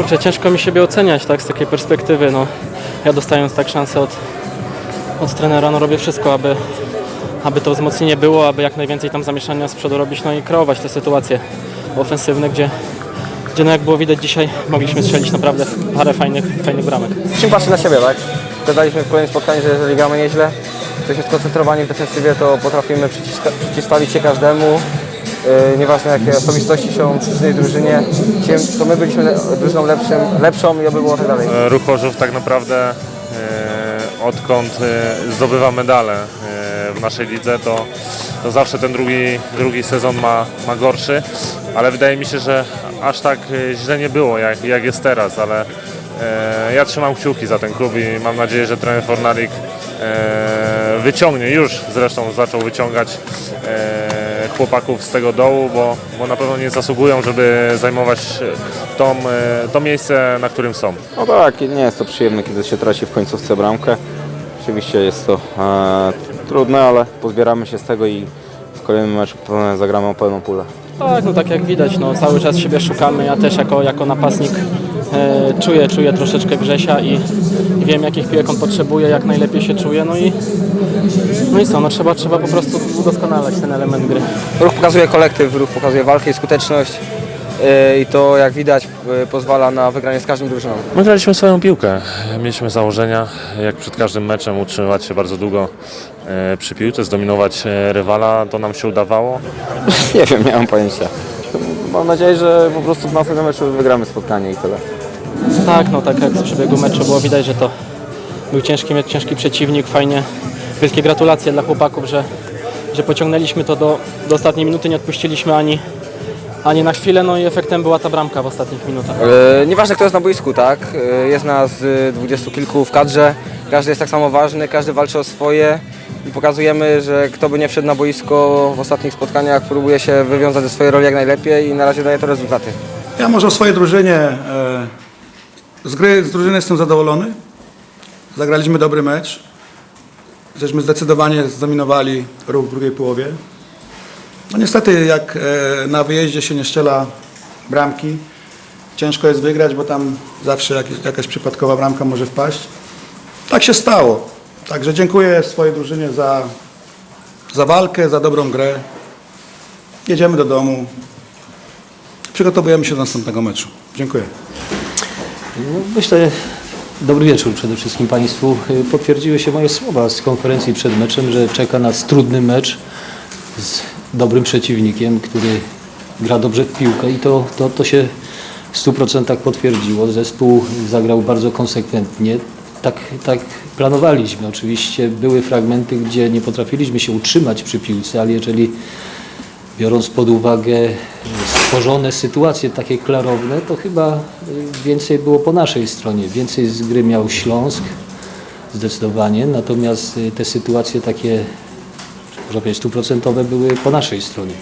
kurczę, ciężko mi siebie oceniać, tak, z takiej perspektywy, no. Ja dostając tak szansę od, od trenera, no robię wszystko, aby, aby to wzmocnienie było, aby jak najwięcej tam zamieszania z przodu robić, no i kreować te sytuacje ofensywne, gdzie, gdzie no jak było widać dzisiaj, mogliśmy strzelić naprawdę parę fajnych, fajnych bramek. Musimy patrzeć na siebie, tak? Pokazaliśmy w kolejnym spotkaniu, że jeżeli gramy nieźle, jesteśmy skoncentrowani w defensywie, to potrafimy przyciska, przeciwstawić się każdemu. Yy, nieważne jakie osobistości są w tej drużynie, to my byliśmy drużyną lepszym, lepszą i oby było tak dalej. E, Ruch Chorzów tak naprawdę e, odkąd e, zdobywa medale e, w naszej lidze, to, to zawsze ten drugi, drugi sezon ma, ma gorszy, ale wydaje mi się, że aż tak e, źle nie było jak, jak jest teraz, ale e, ja trzymam kciuki za ten klub i mam nadzieję, że trener Fornalik e, wyciągnie, już zresztą zaczął wyciągać e, chłopaków z tego dołu, bo, bo na pewno nie zasługują, żeby zajmować e, tą, e, to miejsce, na którym są. No tak, nie jest to przyjemne, kiedy się traci w końcówce bramkę. Oczywiście jest to e, trudne, ale pozbieramy się z tego i w kolejnym meczu e, zagramy o pełną pulę. Tak, no tak jak widać, no cały czas siebie szukamy. Ja też jako, jako napastnik e, czuję, czuję troszeczkę Grzesia i, i wiem jakich piłek on potrzebuje, jak najlepiej się czuje, no i no i co, no trzeba, trzeba po prostu udoskonalać ten element gry. Ruch pokazuje kolektyw, ruch pokazuje walkę i skuteczność yy, i to jak widać yy, pozwala na wygranie z każdą drużyną. My graliśmy swoją piłkę. Mieliśmy założenia, jak przed każdym meczem, utrzymywać się bardzo długo e, przy piłce, zdominować rywala. To nam się udawało. Nie wiem, nie mam pojęcia. Mam nadzieję, że po prostu w następnym meczu wygramy spotkanie i tyle. Tak, no tak jak z przebiegu meczu było widać, że to był ciężki ciężki przeciwnik, fajnie. Wielkie gratulacje dla chłopaków, że, że pociągnęliśmy to do, do ostatniej minuty, nie odpuściliśmy ani, ani na chwilę, no i efektem była ta bramka w ostatnich minutach. Yy, nieważne kto jest na boisku, tak? Yy, jest nas yy, dwudziestu kilku w kadrze, każdy jest tak samo ważny, każdy walczy o swoje i pokazujemy, że kto by nie wszedł na boisko w ostatnich spotkaniach, próbuje się wywiązać ze swojej roli jak najlepiej i na razie daje to rezultaty. Ja może o swojej drużynie. e, Z gry z drużyny jestem zadowolony. Zagraliśmy dobry mecz. Żeśmy zdecydowanie zdominowali ruch w drugiej połowie. No niestety jak e, na wyjeździe się nie strzela bramki, ciężko jest wygrać, bo tam zawsze jak, jakaś przypadkowa bramka może wpaść. Tak się stało. Także dziękuję swojej drużynie za, za walkę, za dobrą grę. Jedziemy do domu. Przygotowujemy się do następnego meczu. Dziękuję. Myślę, dobry wieczór przede wszystkim Państwu. Y, Potwierdziły się moje słowa z konferencji przed meczem, że czeka nas trudny mecz z dobrym przeciwnikiem, który gra dobrze w piłkę i to, to, to się w 100% potwierdziło. Zespół zagrał bardzo konsekwentnie. Tak, tak planowaliśmy. Oczywiście były fragmenty, gdzie nie potrafiliśmy się utrzymać przy piłce, ale jeżeli biorąc pod uwagę stworzone sytuacje takie klarowne, to chyba y, więcej było po naszej stronie. Więcej z gry miał Śląsk, zdecydowanie, natomiast y, te sytuacje takie, można powiedzieć, stuprocentowe były po naszej stronie.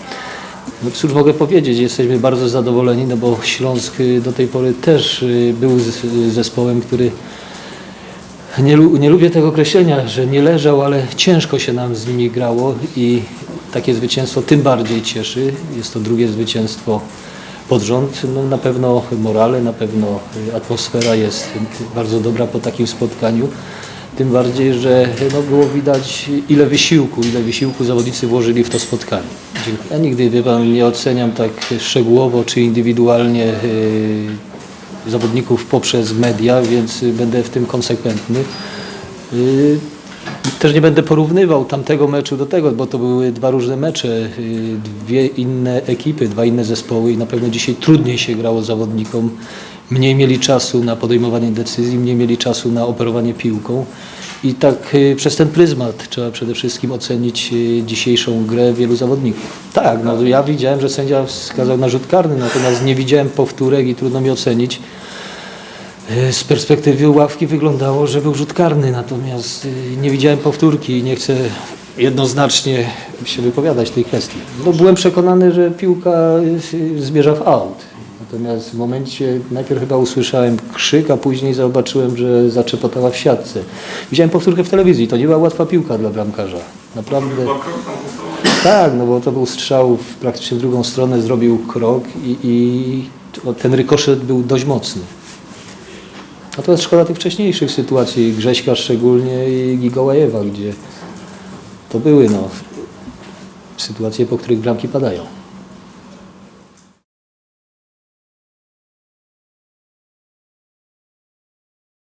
No cóż mogę powiedzieć, jesteśmy bardzo zadowoleni, no bo Śląsk y, do tej pory też był zespołem, który nie, nie lubię tego określenia, że nie leżał, ale ciężko się nam z nimi grało i takie zwycięstwo tym bardziej cieszy. Jest to drugie zwycięstwo pod rząd. No, na pewno morale, na pewno y, atmosfera jest bardzo dobra po takim spotkaniu. Tym bardziej, że no, było widać ile wysiłku, ile wysiłku zawodnicy włożyli w to spotkanie. Dziękuję. Ja nigdy pan, nie oceniam tak szczegółowo czy indywidualnie y, zawodników poprzez media, więc będę w tym konsekwentny. Y, Też nie będę porównywał tamtego meczu do tego, bo to były dwa różne mecze, y, dwie inne ekipy, dwa inne zespoły i na pewno dzisiaj trudniej się grało zawodnikom. Mniej mieli czasu na podejmowanie decyzji, mniej mieli czasu na operowanie piłką. I tak y, przez ten pryzmat trzeba przede wszystkim ocenić y, dzisiejszą grę wielu zawodników. Tak, no ja widziałem, że sędzia wskazał na rzut karny, natomiast nie widziałem powtórek i trudno mi ocenić. Y, Z perspektywy ławki wyglądało, że był rzut karny, natomiast y, nie widziałem powtórki i nie chcę jednoznacznie się wypowiadać w tej kwestii. No, byłem przekonany, że piłka y, zmierza w aut. Natomiast w momencie, najpierw chyba usłyszałem krzyk, a później zobaczyłem, że zaczepotała w siatce. Widziałem powtórkę w telewizji, to nie była łatwa piłka dla bramkarza. Naprawdę. Tak, no bo to był strzał w praktycznie drugą stronę, zrobił krok i, i ten rykoszet był dość mocny. Natomiast szkoda tych wcześniejszych sytuacji, Grześka szczególnie i Gigołajewa, gdzie to były no, sytuacje, po których bramki padają.